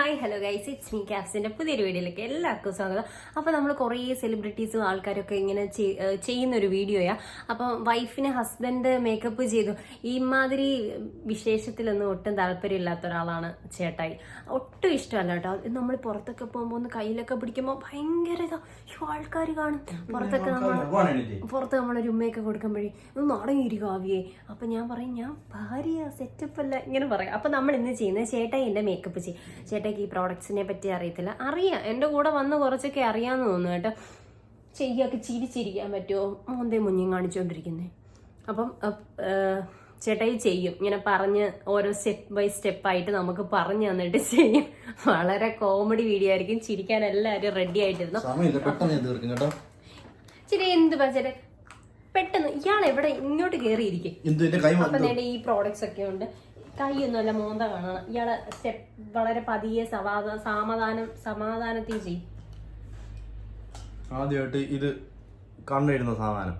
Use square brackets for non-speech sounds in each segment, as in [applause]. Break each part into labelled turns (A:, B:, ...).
A: Hi hello guys it's me ക്യാപ്സിന്റെ പുതിയൊരു വീഡിയോയിലേക്ക് എല്ലാവർക്കും സ്വാഗതം. അപ്പോൾ നമ്മൾ കുറേ സെലിബ്രിറ്റീസും ആൾക്കാരൊക്കെ ഇങ്ങനെ ചെയ്യുന്നൊരു വീഡിയോയാണ് ചെയ്യുന്ന ഒരു വീഡിയോയാ. അപ്പം വൈഫിന് ഹസ്ബൻഡ് മേക്കപ്പ് ചെയ്തു. ഈ മാതിരി വിശേഷത്തിലൊന്നും ഒട്ടും താല്പര്യമില്ലാത്ത ഒരാളാണ് ചേട്ടായി. ഒട്ടും ഇഷ്ടമല്ല കേട്ടോ. നമ്മൾ പുറത്തൊക്കെ പോകുമ്പോൾ ഒന്ന് കയ്യിലൊക്കെ പിടിക്കുമ്പോൾ ഭയങ്കര ഇതാ. ആൾക്കാർ കാണും. പുറത്തൊക്കെ നമ്മൾ പുറത്ത് നമ്മളൊരു ഉമ്മയൊക്കെ കൊടുക്കുമ്പോഴേ ഒന്ന് അടങ്ങിയിരിക്കും ആവിയെ അപ്പം ഞാൻ പറയും ഞാൻ ഭാര്യ സെറ്റപ്പ് അല്ല. ഇങ്ങനെ പറയാം. അപ്പം നമ്മൾ ഇന്ന് ചെയ്യുന്നത് ചേട്ടായി എന്റെ മേക്കപ്പ് ചെയ്യും. ഈ പ്രോഡക്ട്സിനെ പറ്റി അറിയത്തില്ല. അറിയാം. എന്റെ കൂടെ വന്ന് കുറച്ചൊക്കെ അറിയാമെന്ന് തോന്നുന്നു കേട്ടോ. ചെയ്യൊക്കെ ചിരിച്ചിരിക്കാൻ പറ്റുമോ മോന്തേ മുഞ്ഞും കാണിച്ചുകൊണ്ടിരിക്കുന്നത് അപ്പം ചേട്ടായി ചെയ്യും. ഇങ്ങനെ പറഞ്ഞ് ഓരോ സ്റ്റെപ്പ് ബൈ സ്റ്റെപ്പായിട്ട് നമുക്ക് പറഞ്ഞു തന്നിട്ട് ചെയ്യും. വളരെ കോമഡി വീഡിയോ ആയിരിക്കും. ചിരിക്കാൻ എല്ലാവരും റെഡി ആയിട്ടിരുന്നു. ചേട്ടാ എന്ത് ചേട്ടാ? പെട്ടെന്ന്. ഇയാൾ എവിടെ ഇങ്ങോട്ട് കയറിയിരിക്കും അപ്പൊ നേടെ ഈ പ്രോഡക്ട്സ് ഒക്കെ ഉണ്ട്. കൈയൊന്നുമല്ല മോന്ത കാണണം ഇയാളെ സ്റ്റെപ്പ് വളരെ പതിയെ സമാധാ സമാധാനം സമാധാനത്തിൽ ചെയ്യും.
B: ആദ്യമായിട്ട് ഇത് കണ്ണെഴുതുന്ന സാധനം.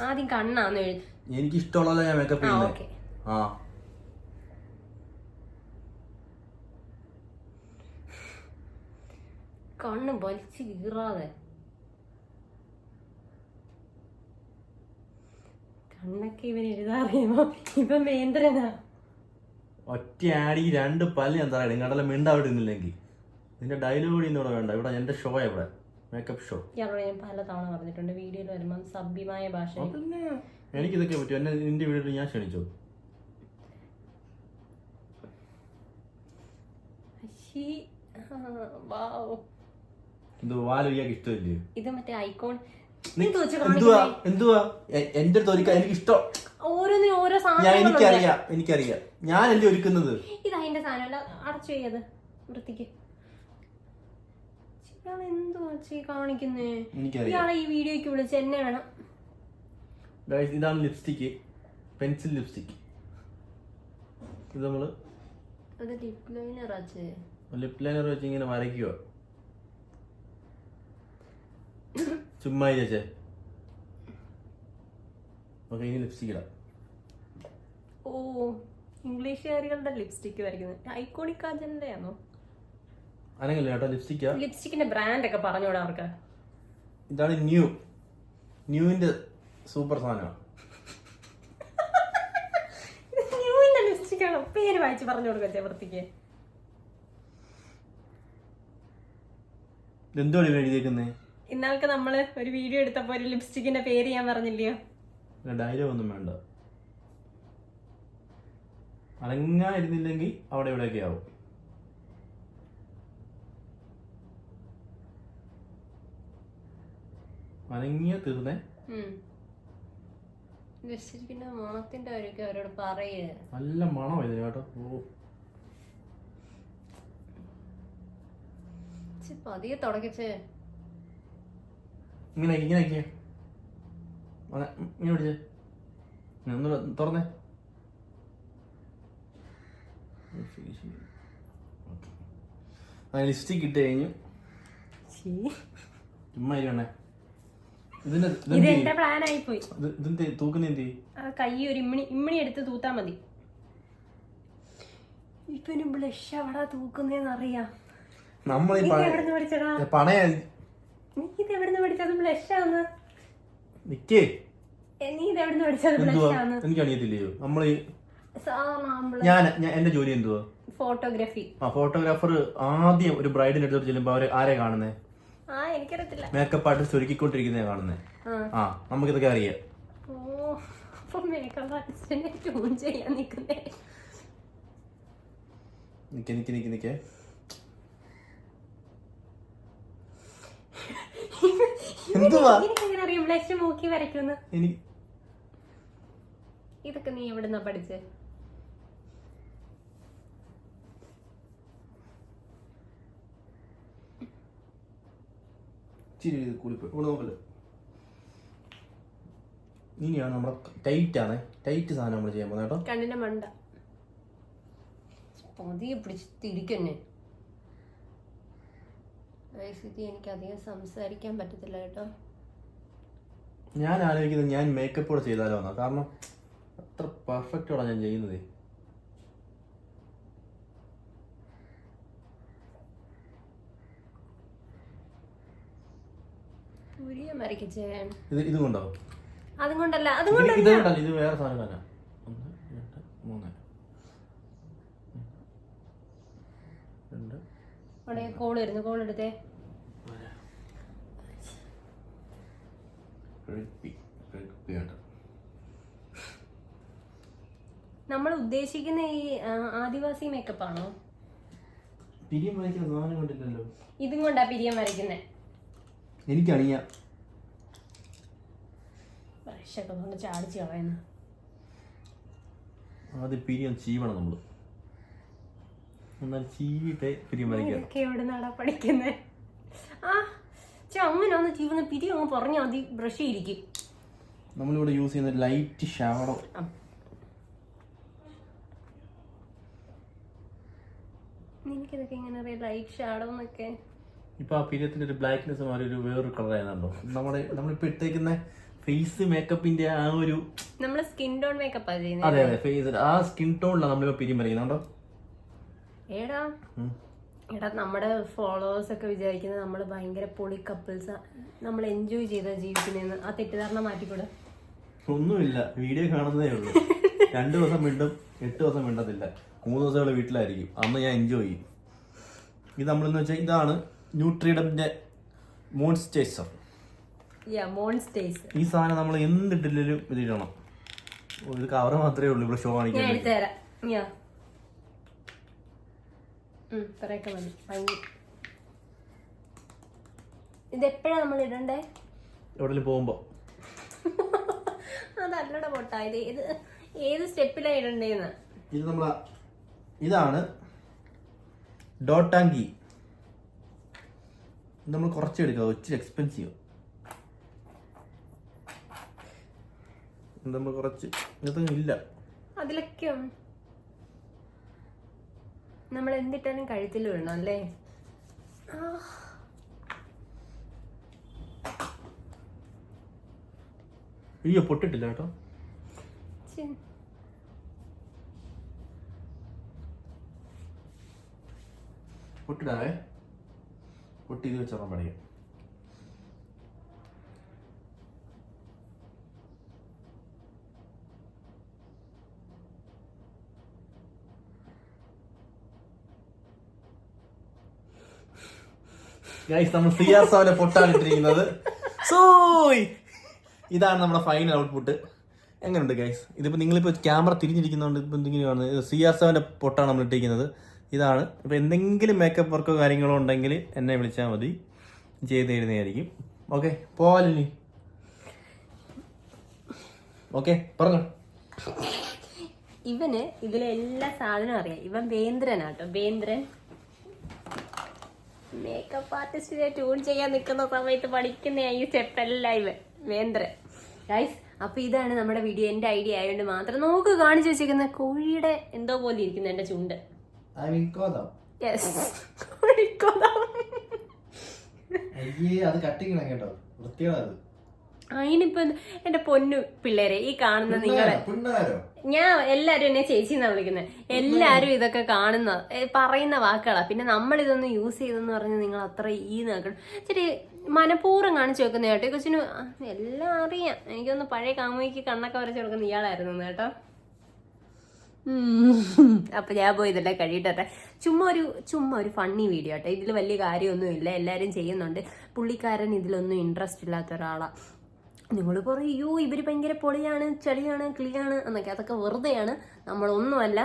A: ആദ്യം കണ്ണാന്ന് എഴുതി
B: എനിക്ക് ഇഷ്ടമുള്ള ഞാൻ മേക്കപ്പ് ചെയ്യുന്നത്. ആ.
A: കണ്ണ് വലിച്ചു കീറാതെ. കണ്ണൊക്കെ ഇവൻ എഴുതാറിയുമോ? ഇപ്പൊ വേന്ദ്രനാ.
B: ഒറ്റ ആടി രണ്ട് പല്ല് ഞാൻ തറയിടും കണ്ടല്ല മിണ്ട അവിടെ ഇന്നില്ലെങ്കിൽ നിന്റെ ഡയലോഗ് ഇന്നിവിടെ വേണ്ട. ഇവിടെ എന്റെ ഷോ ഇവിടെ. മേക്കപ്പ് ഷോ
A: ഇയാളോട് ഞാൻ പലതവണ പറഞ്ഞിട്ടുണ്ട്. വീഡിയോയിൽ വരുമ്പോൾ സഭ്യമായ ഭാഷ
B: എനിക്ക് ഇതൊക്കെ പറ്റും. എന്നെ നിന്റെ വീട്ടിൽ ഞാൻ ക്ഷണിച്ചു. ഇത് വാലുയ്യാക്ക് ഇഷ്ടമില്ലേ?
A: ഇത് മറ്റേ ഐക്കോൺ
B: എന്തുവാ?
A: കാണിക്കുന്നേ?
B: എന്തുവാ? എ- എന്റെ അടുത്ത് ഒരുക്കാൻ എനിക്ക് ഇഷ്ടം
A: ഓരോന്നിനും ഓരോ
B: ഞാൻ എനിക്കറിയാം എനിക്കറിയാം. ഞാനല്ലേ ഒരുക്കുന്നത്?
A: ഇത് അതിന്റെ സാധനമല്ല അടച്ചു ചെയ്യത് വൃത്തിക്ക്. ഇയാൾ എന്തുവാ ചീ കാണിക്കുന്നേ?
B: എനിക്കറിയാം.
A: ഇയാളെ ഈ വീഡിയോക്ക് വിളിച്ച് എന്നെ വേണം.
B: ഇതാണ് ലിപ്സ്റ്റിക്ക് പെൻസിൽ ലിപ്സ്റ്റിക്ക് ഇത്
A: നമ്മൾ ലൈനർ
B: ലിപ് ലൈനർ വെച്ച് ഇങ്ങനെ വരയ്ക്കുക [laughs] ചുമ്മാ ചേച്ചേ ഓക്കെ ഇനി ലിപ്സ്റ്റിക് ഇടാം.
A: ഓ ഇംഗ്ലീഷുകാരികളുടെ ലിപ്സ്റ്റിക് വരയ്ക്കുന്നത്. ഐക്കോണിക് കാജലിന്റെ ആണോ
B: അനങ്ങില്ല കേട്ടോ ലിപ്സ്റ്റിക്കാ
A: ലിപ്സ്റ്റിക്കിന്റെ ബ്രാൻഡ് ഒക്കെ പറഞ്ഞോടാ അവർക്ക്
B: ഇതാണ് ന്യൂ ന്യൂവിന്റെ സൂപ്പർ സാധനമാണ്. [laughs]
A: ന്യൂവിന്റെ ലിപ്സ്റ്റിക് ആണോ? പേര് വായിച്ച് പറഞ്ഞു കൊടുക്കച്ചേ വൃത്തിക്ക്.
B: എന്തുവാണ് എഴുതിയേക്കുന്നേ?
A: ഇന്നാൾക്ക് നമ്മൾ ഒരു വീഡിയോ എടുത്തപ്പോ ഒരു ലിപ്സ്റ്റിക്കിന്റെ പേര് ഞാൻ പറഞ്ഞില്ലയോ?
B: ഡയലോഗ് ഒന്നും വേണ്ട. അനങ്ങായിരുന്നില്ലെങ്കിൽ അവിടെ ഇവിടെയൊക്കെ ആവും. അനങ്ങിയ തീർന്നേ.
A: ലിപ്സ്റ്റിക്കിന്റെ മണത്തിന്റെ അവരൊക്കെ അവരോട് പറയേ.
B: നല്ല മണം ഇതിന് കേട്ടോ. ഓ.
A: പതിയെ തുടക്കച്ചേ
B: ഇങ്ങനെ ഇങ്ങനെ ഇങ്ങനെ പിടിച്ച്. ഒന്ന് ഒന്നുകൂടെ തുറന്നേ. ലിപ്സ്റ്റിക് ഇട്ട് കഴിഞ്ഞു. ചുമ്മാ ഇരിക്കണേ
A: കൈ ഒരു ഇമ്മിണി ഇമ്മിണി എടുത്ത് തൂത്താ മതി. ബ്ലഷ്
B: നമ്മൾ പണയ
A: നീ ഇത് എവിടുന്ന് പഠിച്ചത് ബ്ലഷ് ആന്ന്
B: നിക്കേ.
A: നീ ഇത് എവിടുന്ന് പഠിച്ചത്
B: എന്തുവാ?
A: ബ്ലഷ് ആന്ന്
B: എനിക്ക് അറിയത്തില്ലയോ? നമ്മൾ
A: സാധാരണ
B: ഞാൻ എന്റെ ജോലി എന്തുവാ?
A: ഫോട്ടോഗ്രാഫി.
B: ആ ഫോട്ടോഗ്രാഫർ ആദ്യം ഒരു ബ്രൈഡിന്റെ അടുത്തോട്ട് ചെല്ലുമ്പോ അവർ ആരെ കാണുന്നേ? മേക്കപ്പ് ആർട്ടിസ്റ്റ് ഒരുക്കിക്കൊണ്ടിരിക്കുന്നേ കാണുന്നേ.
A: ആ.
B: നമുക്കിതൊക്കെ അറിയാം. നിക്ക് നിക്ക് നിക്ക് നിക്കേ. എന്തുവാ?
A: മൂക്കി വരയ്ക്കുന്നു. ഇതൊക്കെ നീ എവിടുന്നാ പഠിച്ചേ?
B: ഇച്ചിരി ഇത് കൂടിപ്പോയി. ഇവിടെ നോക്കല്ലോ ഇനിയാണ് നമ്മുടെ ടൈറ്റ് ആണ്. ടൈറ്റ് സാധനം നമ്മൾ ചെയ്യാൻ പോകുന്നത് കേട്ടോ.
A: കണ്ണിന്റെ മണ്ട. പതിയെ പിടിച്ച് തിരിക്കന്നെ ഇത് എനിക്കധികം സംസാരിക്കാൻ പറ്റത്തില്ല കേട്ടോ.
B: ഞാൻ ആലോചിക്കുന്നത് ഞാൻ മേക്കപ്പ് കൂടെ ചെയ്താലോ എന്നാ? കാരണം അത്ര പെർഫെക്റ്റ് പെർഫെക്റ്റോടെ ഞാൻ ചെയ്യുന്നത്? ഇത്
A: ഇതുകൊണ്ടോ അതുകൊണ്ടല്ല അതുകൊണ്ടല്ല
B: ഇത് വേറെ സാധനം തന്നെ.
A: അവിടെ കോൾ വരുന്നു. കോൾ എടുത്തേ. നമ്മൾ ഉദ്ദേശിക്കുന്ന ഈ ആദിവാസി മേക്കപ്പ് ആണോ?
B: പിരിയം വായിക്കുന്ന സാധനം കണ്ടില്ലല്ലോ.
A: ഇതും കൊണ്ടാ പിരിയം വരയ്ക്കുന്നേ.
B: എനിക്കറിയാം.
A: ബ്രഷൊക്കെ കൊണ്ട് ചാടിച്ച് കളയുന്നു
B: ആദ്യം പിരിയം ചീവണം നമ്മൾ. എന്നാൽ ചീവിട്ടേ
A: നടാ പഠിക്കുന്നേ? ആ ചേ അങ്ങനെ ഒന്ന് ചീവുന്ന പിരി അങ്ങ് പറഞ്ഞാൽ മതി ബ്രഷ് ഇരിക്കും
B: നമ്മളിവിടെ യൂസ് ചെയ്യുന്ന ലൈറ്റ് ഷാഡോ
A: ആ. നിനക്കിതൊക്കെ എങ്ങനെ അറിയാം ലൈറ്റ് ഷാഡോ എന്നൊക്കെ?
B: ഇപ്പൊ ആ പിരിയത്തിന്റെ ഒരു ബ്ലാക്ക്നെസ് മാറി ഒരു വേറൊരു കളർ ആയിരുന്നുണ്ടോ നമ്മുടെ നമ്മളിപ്പോ ഇട്ടേക്കുന്ന ഫേസ് മേക്കപ്പിന്റെ ആ ഒരു
A: നമ്മൾ സ്കിൻ ടോൺ മേക്കപ്പ്
B: അതെ അതെ ഫേസ് ആ സ്കിൻ ടോണിലാണ് നമ്മളിപ്പോ പിരിയം വരയ്ക്കുന്നുണ്ടോ
A: ഏടാ? എടാ നമ്മുടെ ഫോളോവേഴ്സ് ഒക്കെ വിചാരിക്കുന്നത് നമ്മൾ ഭയങ്കര പൊളി കപ്പിൾസ് നമ്മൾ എൻജോയ് ചെയ്ത ജീവിക്കുന്നതെന്ന്. ആ തെറ്റിദ്ധാരണ മാറ്റിക്കൂടെ?
B: ഒന്നുമില്ല. വീഡിയോ കാണുന്നതേ ഉള്ളൂ. രണ്ടു ദിവസം വീണ്ടും എട്ട് ദിവസം മിണ്ടത്തില്ല. മൂന്ന് ദിവസം ഇവിടെ വീട്ടിലായിരിക്കും. അന്ന് ഞാൻ എൻജോയ് ചെയ്യും. ഇത് നമ്മളെന്ന് വെച്ചാൽ ഇതാണ് ന്യൂട്രിഡമിന്റെ മോൺസ്റ്റേസർ. ഈ സാധനം നമ്മൾ എന്തിട്ടില്ലെങ്കിലും ഇതിടണം. ഒരു കവർ മാത്രമേ ഉള്ളൂ ഇവിടെ ഷോ കാണിക്കാൻ
A: ഇത്രയൊക്കെ മതി. ഇത് ഇതെപ്പോഴാ നമ്മൾ ഇടണ്ടേ?
B: എവിടെയും പോകുമ്പോൾ [laughs]
A: അതല്ലട പൊട്ടാ. ഇത് ഇത് ഏത് സ്റ്റെപ്പിലാ ഇടണ്ടേന്ന്?
B: ഇത് നമ്മൾ ഇതാണ് ഡോട്ടാങ്കി. നമ്മൾ കുറച്ച് എടുക്കുക ഒത്തിരി എക്സ്പെൻസീവ് നമ്മൾ കുറച്ച് ഇതൊന്നും ഇല്ല.
A: അതിലൊക്കെ നമ്മൾ എന്തിട്ടാലും കഴുത്തിൽ വിടണം അല്ലേ.
B: അയ്യോ പൊട്ടിട്ടില്ല കേട്ടോ. പൊട്ടിടാവേ പൊട്ടി ഇത് വെച്ചാൽ ഗൈസ് നമ്മൾ സി ആർ സോയ്! ഇതാണ് നമ്മുടെ ഫൈനൽ ഔട്ട്പുട്ട് എങ്ങനെയുണ്ട് ഗൈസ് ഇതിപ്പോൾ നിങ്ങളിപ്പോൾ ക്യാമറ തിരിഞ്ഞിരിക്കുന്നതുകൊണ്ട് ഇപ്പോൾ എന്തെങ്കിലും സി ആർ പൊട്ടാണ് നമ്മൾ ഇട്ടിരിക്കുന്നത് ഇതാണ്. ഇപ്പോൾ എന്തെങ്കിലും മേക്കപ്പ് വർക്കോ കാര്യങ്ങളോ ഉണ്ടെങ്കിൽ എന്നെ വിളിച്ചാൽ മതി. ചെയ്ത് തരുന്നതായിരിക്കും ഓക്കെ പോവാലിനി ഓക്കെ പറഞ്ഞു.
A: ഇവന് ഇതിലെ എല്ലാ സാധനവും അറിയാം. ഇവൻ വേന്ദ്രനാട്ടോ വേന്ദ്രൻ. മേക്കപ്പ് ആർട്ടിസ്റ്റിനെ ട്യൂൺ ചെയ്യാൻ നിൽക്കുന്ന സമയത്ത് പഠിക്കുന്ന ഈ സ്റ്റെപ്പ് ലൈവ് വേന്ദ്ര വേന്ദ്രൻ ഗൈസ് അപ്പൊ ഇതാണ് നമ്മുടെ വീഡിയോ എന്റെ ഐഡിയ ആയതുകൊണ്ട് മാത്രം നോക്ക് കാണിച്ചു വെച്ചിരിക്കുന്ന കോഴിയുടെ എന്തോ പോലെ ഇരിക്കുന്നു എന്റെ ചുണ്ട്. [laughs]
B: അത് കട്ടിക്കണം കേട്ടോ. വൃത്തിയാണ്
A: അതിനിപ്പോ? എന്റെ പൊന്നു പിള്ളേരെ ഈ കാണുന്ന നിങ്ങളെ. ഞാൻ എല്ലാരും എന്നെ ചേച്ചി എന്നാ വിളിക്കുന്നത്. എല്ലാരും ഇതൊക്കെ കാണുന്ന പറയുന്ന വാക്കുകളാ. പിന്നെ നമ്മൾ ഇതൊന്ന് യൂസ് ചെയ്തെന്ന് പറഞ്ഞ് നിങ്ങൾ അത്ര ഈ നോക്കണം ശരി മനഃപൂർവം കാണിച്ചു വെക്കുന്ന കേട്ടോ. കൊച്ചിന് എല്ലാം അറിയാം. എനിക്കൊന്ന് പഴയ കാമുകിക്ക് കണ്ണൊക്കെ വരച്ച് കൊടുക്കുന്ന ഇയാളായിരുന്നു കേട്ടോ. ഉം. അപ്പൊ ഞാൻ പോയി ഇതെല്ലാം കഴിയിട്ടെ ചുമ്മാ ഒരു ചുമ്മാ ഒരു ഫണ്ണി വീഡിയോ കേട്ടോ. ഇതിൽ വലിയ കാര്യമൊന്നുമില്ല. എല്ലാരും ചെയ്യുന്നുണ്ട്. പുള്ളിക്കാരൻ ഇതിലൊന്നും ഇൻട്രസ്റ്റ് ഇല്ലാത്ത ഒരാളാ. നിങ്ങൾ പറയും ഇവർ ഭയങ്കര പൊളിയാണ് ചെളിയാണ് കിളിയാണ് എന്നൊക്കെ. അതൊക്കെ വെറുതെയാണ്. നമ്മളൊന്നുമല്ല.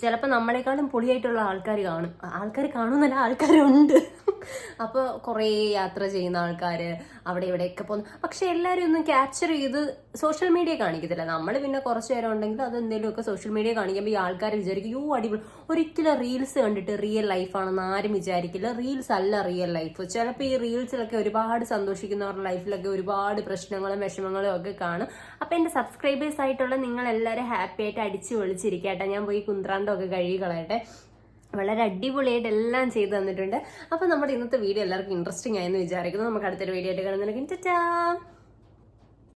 A: ചിലപ്പോൾ നമ്മളെക്കാളും പൊളിയായിട്ടുള്ള ആൾക്കാർ കാണും. ആൾക്കാർ കാണുമെന്നല്ല ആൾക്കാരുണ്ട്. [laughs] അപ്പോൾ കുറേ യാത്ര ചെയ്യുന്ന ആൾക്കാർ അവിടെ ഇവിടെയൊക്കെ പോകുന്നു പക്ഷെ എല്ലാവരും ഒന്നും ക്യാപ്ചർ ചെയ്ത് സോഷ്യൽ മീഡിയ കാണിക്കത്തില്ല. നമ്മൾ പിന്നെ കുറച്ച് നേരം ഉണ്ടെങ്കിൽ അത് എന്തെങ്കിലുമൊക്കെ സോഷ്യൽ മീഡിയ കാണിക്കുമ്പോൾ ഈ ആൾക്കാർ വിചാരിക്കും യോ അടിപൊളി. ഒരിക്കലും റീൽസ് കണ്ടിട്ട് റിയൽ ലൈഫാണെന്ന് ആരും വിചാരിക്കില്ല. റീൽസ് അല്ല റിയൽ ലൈഫ് ചിലപ്പോൾ ഈ റീൽസിലൊക്കെ ഒരുപാട് സന്തോഷിക്കുന്നവരുടെ ലൈഫിലൊക്കെ ഒരുപാട് പ്രശ്നങ്ങളും വിഷമങ്ങളും ഒക്കെ കാണും. അപ്പം എന്റെ സബ്സ്ക്രൈബേഴ്സ് ആയിട്ടുള്ള നിങ്ങൾ എല്ലാവരും ഹാപ്പി ആയിട്ട് അടിച്ചു വിളിച്ചിരിക്കട്ടെ ഞാൻ പോയി കുന്ത്രാണ്ടമൊക്കെ കഴുകി കളയട്ടെ. വളരെ അടിപൊളിയായിട്ട് എല്ലാം ചെയ്തു തന്നിട്ടുണ്ട്. അപ്പോൾ നമ്മുടെ ഇന്നത്തെ വീഡിയോ എല്ലാവർക്കും ഇൻട്രസ്റ്റിംഗ് ആയെന്ന് വിചാരിക്കുന്നു. നമുക്ക് അടുത്തൊരു വീഡിയോ ആയിട്ട് കാണുന്നുണ്ടെങ്കിൽ ചാ